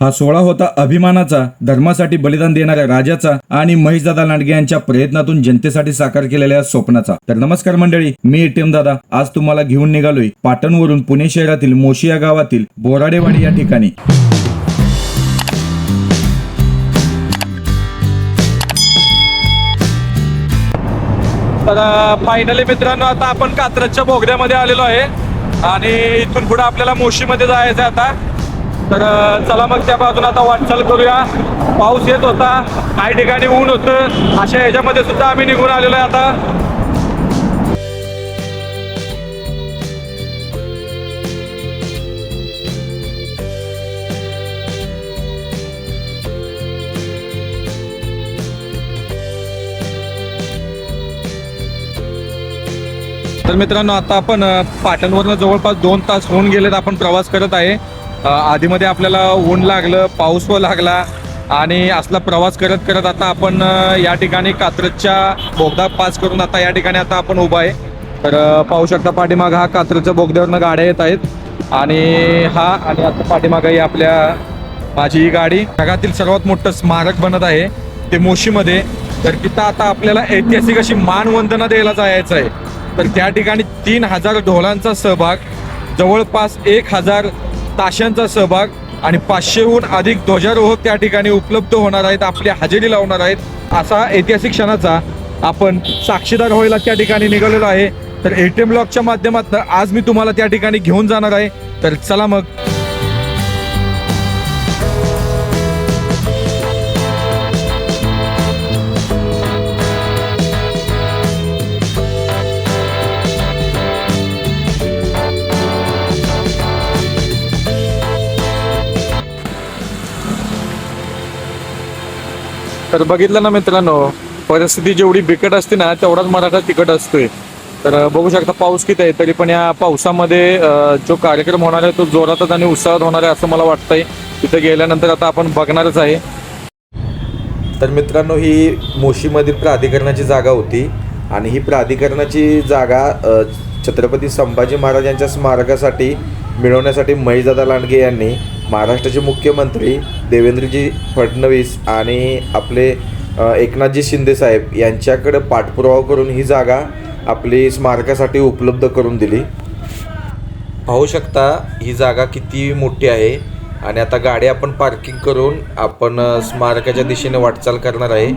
हा सोहळा होता अभिमानाचा धर्मासाठी बलिदान देणाऱ्या राजाचा आणि महेशदादा लांडगे यांच्या प्रयत्नातून जनतेसाठी साकार केलेल्या स्वप्नाचा. तर नमस्कार मंडळी मी एटीएम दादा. आज तुम्हाला घेऊन निघालोय पाटणवरून पुणे शहरातील मोशी या गावातील बोराडेवाडी या ठिकाणी. तर फायनली मित्रांनो आता आपण कात्रजच्या भोगद्यामध्ये आलेलो आहे. आणि इथून पुढे आपल्याला मोशीमध्ये जायचं आहे आता. तर चला मग त्या बाजून आता वाटचाल करूया. पाऊस येत होता. काही ठिकाणी ऊन होतं. अशा ह्याच्यामध्ये सुद्धा आम्ही निघून आलेलो आहे आता. तर मित्रांनो आता आपण पाटणवरनं जवळपास दोन तास होऊन गेलेत. आपण प्रवास करत आहे. आधीमध्ये आपल्याला ऊन लागलं पाऊस व लागला आणि असला प्रवास करत करत आता आपण या ठिकाणी कात्रजच्या बोगदा पास करून आता या ठिकाणी आता आपण उभा आहे. तर पाहू शकता पाठीमाग हा कात्रजच्या बोगद्यावरनं गाड्या येत आहेत आणि हा आणि आता पाठीमाग ही आपल्या माझी ही गाडी. जगातील सर्वात मोठं स्मारक बनत आहे ते मोशीमध्ये. तर तिथं आता आपल्याला ऐतिहासिक अशी मानवंदना द्यायला जायचं आहे. तर त्या ठिकाणी तीन हजार ढोलांचा सहभाग जवळपास एक हजार ताशांचा सहभाग आणि पाचशेहून अधिक ध्वजारोहक त्या ठिकाणी उपलब्ध होणार आहेत आपली हजेरी लावणार आहेत असा ऐतिहासिक क्षणाचा आपण साक्षीदार व्हायला त्या ठिकाणी निघालेलो आहे. तर एटीएम ब्लॉकच्या माध्यमातून आज मी तुम्हाला त्या ठिकाणी घेऊन जाणार आहे. तर चला मग. तर बघितलं ना मित्रांनो परिस्थिती जेवढी बिकट असते ना तेवढाच मराठा तिकट असतोय. तर बघू शकता पाऊस किती आहे तरी पण या पावसामध्ये जो कार्यक्रम होणार आहे तो जोरातच आणि उत्साहात होणार आहे असं मला वाटतंय. तिथे गेल्यानंतर आता आपण बघणारच आहे. तर मित्रांनो ही मोशीमधील प्राधिकरणाची जागा होती आणि ही प्राधिकरणाची जागा छत्रपती संभाजी महाराजांच्या स्मारकासाठी मिळवण्यासाठी महेशदादा लांडगे यांनी महाराष्ट्राचे मुख्यमंत्री देवेंद्रजी फडणवीस आणि आपले एकनाथजी शिंदे साहेब यांच्याकडे पाठपुरावा करून ही जागा आपली स्मारकासाठी उपलब्ध करून दिली. पाहू शकता ही जागा किती मोठी आहे आणि आता गाडी आपण पार्किंग करून आपण स्मारकाच्या दिशेने वाटचाल करणार आहे.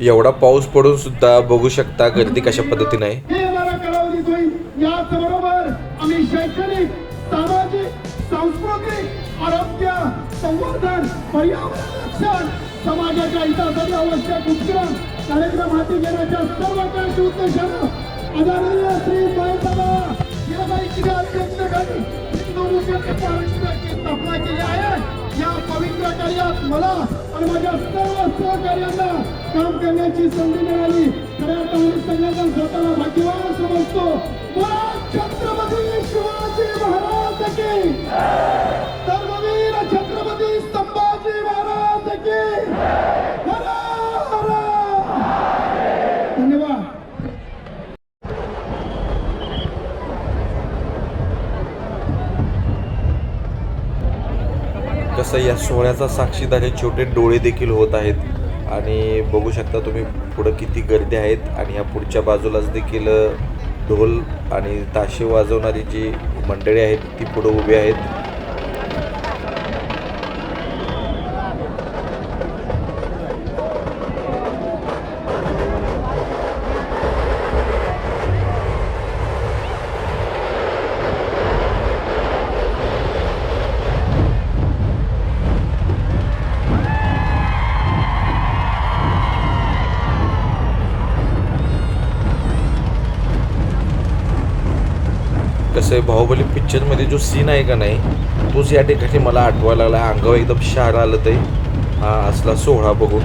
एवढा पाऊस पडून सुद्धा बघू शकता गर्दी कशा पद्धतीने आहे. पर्यावरण समाजाच्या हितासाठी आवश्यक उपक्रम कार्यक्रम हाती घेण्याच्या सर्व काही उद्देशानं आदरणीय श्री महेशदादा गिरबाईच्या अध्यक्षतेखाली हिंदू मुस्लिम महाराष्ट्राची स्थापना केली आहे या पवित्र कार्यात मला आणि माझ्या सर्व सहकार्यांना काम करण्याची संधी मिळाली. खऱ्या अर्थाने सगळ्यांना स्वतःला भाग्यवान समजतो. बोला छत्रपती शिवाजी महाराज सर्व असं या सोहळ्याचा साक्षीदार हे छोटे डोळे देखील होत आहेत. आणि बघू शकता तुम्ही पुढं किती गर्दी आहेत. आणि या पुढच्या बाजूलाच देखील ढोल आणि ताशे वाजवणारी जी मंडळी आहेत ती पुढं उभी आहेत. कसं आहे बाहुबली पिक्चरमध्ये जो सीन आहे का नाही तोच या ठिकाणी मला आठवायला लागला अंगावर एकदम शार आलं ते. हा असला सोहळा बघून.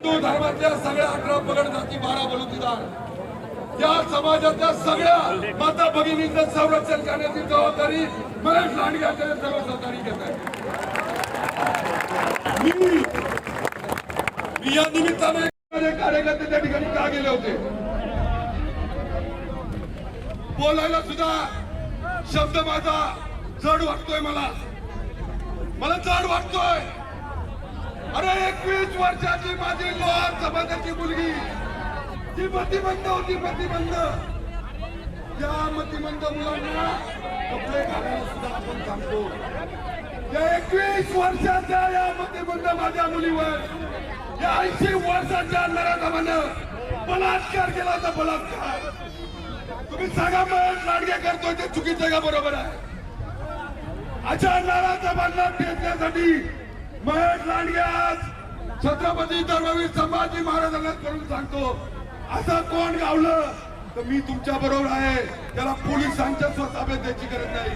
धर्मातल्या सगळ्या अठरा पगड जाती बारा बलुतीदार या समाजाच्या सगळ्या माता भगिनींचं संरक्षण करण्याची जबाबदारी मराठ लांडग्याकडे जबाबदारी घेत आहे मी या निमित्ताने कार्यकर्ते त्या ठिकाणी का गेले होते? बोलायला सुद्धा शब्द माझा जड वाटतोय मला. मला जड वाटतोय. अरे एकवीस वर्षाची माझी लोहार समाजाची मुलगी ती प्रतिबंध. होती प्रतिबंध त्या मतिमंद मुलांना कपडे घालायला सुद्धा आपण सांगतो या एकवीस वर्षाच्या या मतिमंद माझ्या मुलीवर या ऐंशी वर्षाच्या नराधमानं बलात्कार केला होता बलात्कार. तुम्ही सांगा मग लाडगे करतोय ते चुकीचं का बरोबर आहे? अशा नराधमांना ठेचण्यासाठी महेश लांडगे आज छत्रपती धर्मवीर संभाजी महाराजांना करून सांगतो. असं कोण गावलं? तर मी तुमच्या बरोबर आहे. त्याला पोलिसांच्या स्वताब्यात द्यायची गरज नाही.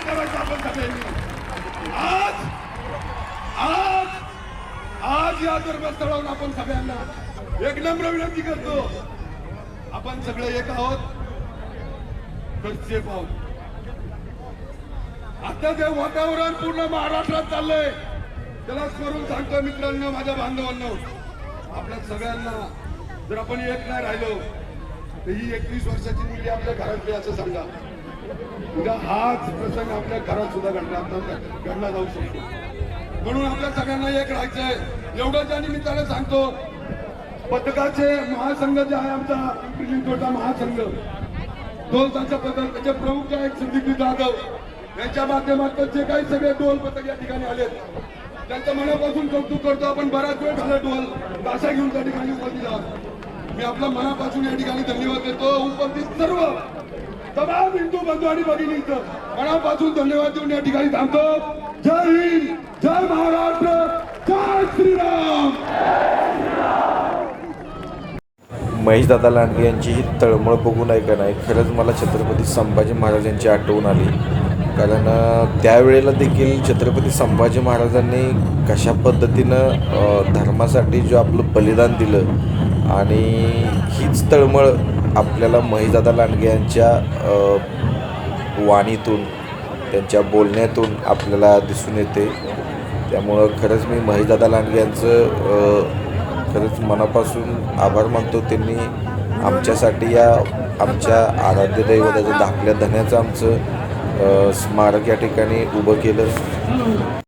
करायचं आपण सगळ्यांनी. आज आज आज या धर्मस्थळावर आपण सगळ्यांना एक नम्र विनंती करतो. आपण सगळे एक आहोत. तर आहोत आता ते वातावरण पूर्ण महाराष्ट्रात चाललंय त्याला करून सांगतो मित्रांनो माझ्या बांधवांना. आपल्या सगळ्यांना जर आपण एक नाही राहिलो तर ही एकवीस वर्षाची मुली आपल्या घरातली असं सांगा. उद्या हाच प्रसंग आपल्या घरात सुद्धा घडला घडला जाऊ शकतो. म्हणून आपल्या सगळ्यांना एक राहायचंय. एवढं त्या निमित्ताने सांगतो पथकाचे महासंघ जे आहे आमचा पिंपरी चिंचवडचा महासंघ ढोलतांचा पथक त्याचे प्रमुख जे आहेत संदीप जाधव. यांच्या माध्यमातून जे काही सगळे ढोल पथक या ठिकाणी आलेत. त्यांचं मनापासून कौतुक करतो. आपण बराच वेळ झाला टोल भाषा घेऊन त्या ठिकाणी उपस्थित आहोत. मी आपला मनापासून या ठिकाणी धन्यवाद देतो. उपस्थित सर्व तमाम हिंदू बंधू आणि भगिनींचं मनापासून धन्यवाद देऊन या ठिकाणी थांबतो. जय हिंद जय महाराष्ट्र जय श्रीराम. महेशदादा लांडगे यांची ही तळमळ बघून ऐका नाही खरंच मला छत्रपती संभाजी महाराजांची आठवण आली. कारण त्यावेळेला देखील छत्रपती संभाजी महाराजांनी कशा पद्धतीनं धर्मासाठी जो आपलं बलिदान दिलं आणि हीच तळमळ आपल्याला महिदादा लांडगे यांच्या वाणीतून त्यांच्या बोलण्यातून आपल्याला दिसून येते. त्यामुळं खरंच मी महिदादा लांडगे यांचं खरंच मनापासून आभार मानतो. त्यांनी आमच्यासाठी या आमच्या आराध्य दैवताच्या धाकल्या धन्याचं आमचं स्मारक या ठिकाणी उभं केलं.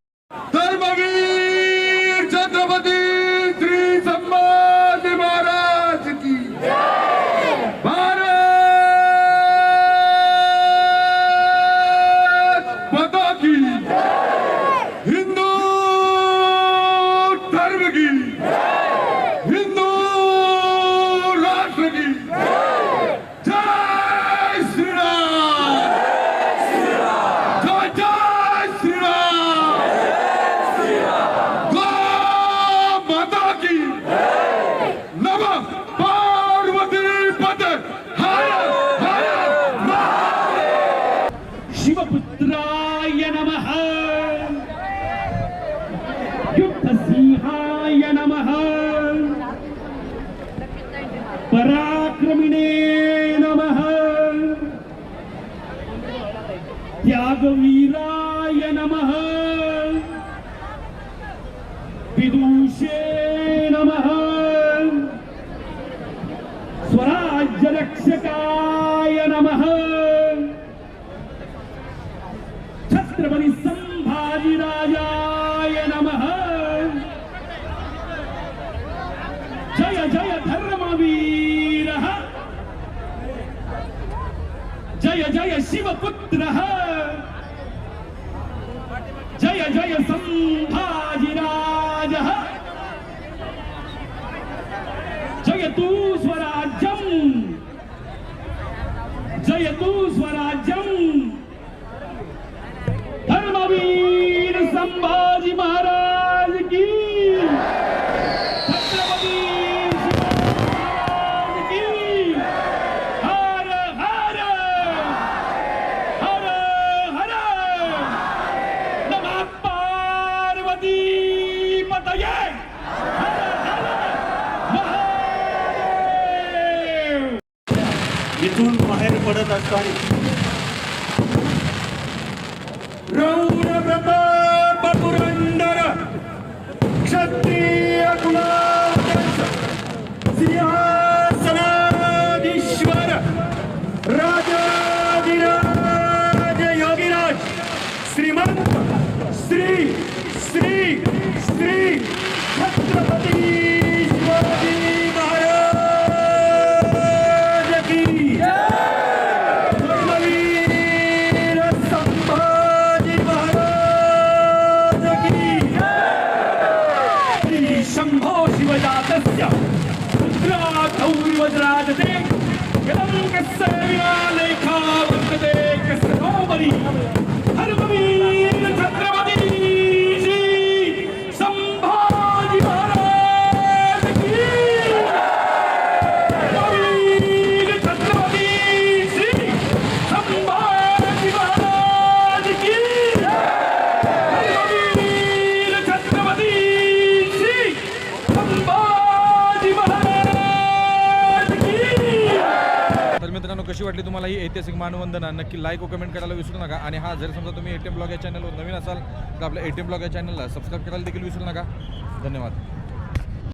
शिवपुत्राय नमः। युद्धसिंहाय नमः। पराक्रमिणे नमः। त्यागवीराय नमः। विदुषे नमः। स्वराज्यरक्षकाय जय जय शिवपुत्रः जय जय तू स्वराज्यम जय जयतु स्वराज्यम धर्मवीर संभाजी महाराज इथून बाहेर पडत असताना. रौर प्रताप पुरंदर क्षत्रिय सिंहासनाधीश्वर राजाधिराज योगीराज श्रीमंत श्री श्री श्री छत्रपती पुत्राधौर्यवज्राजते कलङ्कस्य विनालेखा वर्तते कस्य नोमरि हो धर्मवीर कशी वाटली तुम्हाला ही ऐतिहासिक मानवंदना नक्की लाईक व कमेंट करायला विसरू नका. आणि हा जर समजा तुम्ही एटीएम ब्लॉग या चॅनलवर नवीन असाल तर आपल्या एटीएम ब्लॉग या चॅनलला सबस्क्राईब करायला देखील विसरू नका. धन्यवाद.